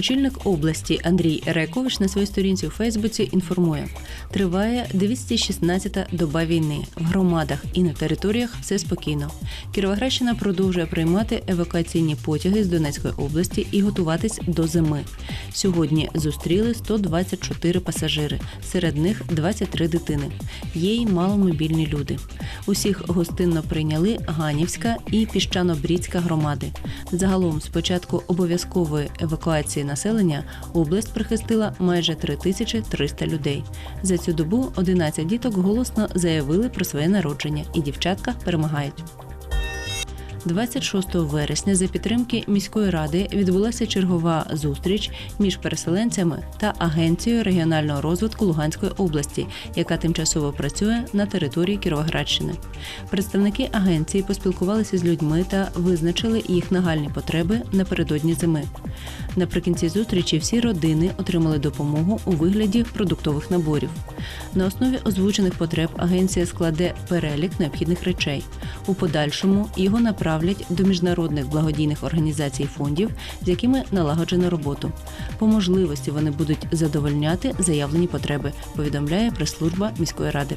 Очільник області Андрій Райкович на своїй сторінці у Фейсбуці інформує: триває 216-та доба війни. В громадах і на територіях все спокійно. Кіровоградщина продовжує приймати евакуаційні потяги з Донецької області і готуватись до зими. Сьогодні зустріли 124 пасажири, серед них 23 дитини. Є й маломобільні люди. Усіх гостинно прийняли Ганівська і Піщано-Брідська громади. Загалом, з початку обов'язкової евакуації населення, область прихистила майже 3300 людей. За цю добу 11 діток голосно заявили про своє народження, і дівчатка перемагають. 26 вересня за підтримки міської ради відбулася чергова зустріч між переселенцями та агенцією регіонального розвитку Луганської області, яка тимчасово працює на території Кіровоградщини. Представники агенції поспілкувалися з людьми та визначили їх нагальні потреби напередодні зими. Наприкінці зустрічі всі родини отримали допомогу у вигляді продуктових наборів. На основі озвучених потреб агенція складе перелік необхідних речей. У подальшому його направлять до міжнародних благодійних організацій фондів, з якими налагоджено роботу. По можливості вони будуть задовольняти заявлені потреби, повідомляє прес-служба міської ради.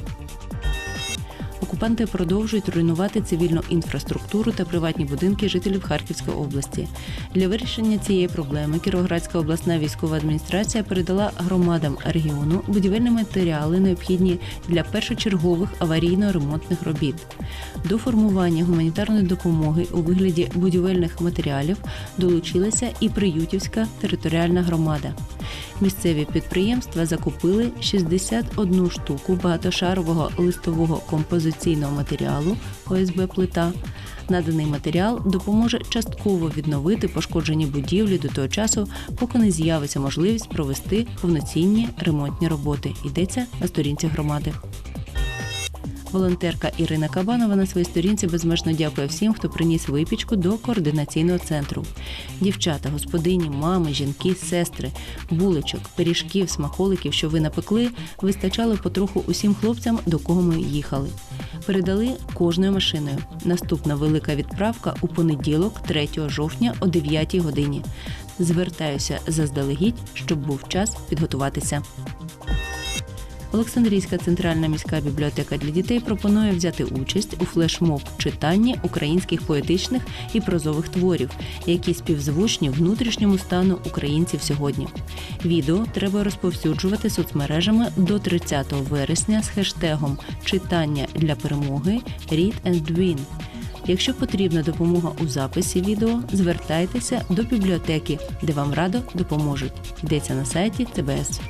Окупанти продовжують руйнувати цивільну інфраструктуру та приватні будинки жителів Харківської області. Для вирішення цієї проблеми Кіровоградська обласна військова адміністрація передала громадам регіону будівельні матеріали, необхідні для першочергових аварійно-ремонтних робіт. До формування гуманітарної допомоги у вигляді будівельних матеріалів долучилася і Приютівська територіальна громада. Місцеві підприємства закупили 61 штуку багатошарового листового композиційного матеріалу ОСБ плита. Наданий матеріал допоможе частково відновити пошкоджені будівлі до того часу, поки не з'явиться можливість провести повноцінні ремонтні роботи. Йдеться на сторінці громади. Волонтерка Ірина Кабанова на своїй сторінці безмежно дякує всім, хто приніс випічку до координаційного центру. Дівчата, господині, мами, жінки, сестри, булочок, пиріжків, смаколиків, що ви напекли, вистачало потроху усім хлопцям, до кого ми їхали. Передали кожною машиною. Наступна велика відправка у понеділок, 3 жовтня о 9 годині. Звертаюся заздалегідь, щоб був час підготуватися. Олександрійська центральна міська бібліотека для дітей пропонує взяти участь у флешмоб читанні українських поетичних і прозових творів, які співзвучні внутрішньому стану українців сьогодні. Відео треба розповсюджувати соцмережами до 30 вересня з хештегом Читання для перемоги Read and Win. Якщо потрібна допомога у записі відео, звертайтеся до бібліотеки, де вам радо допоможуть. Йдеться на сайті ЦБС.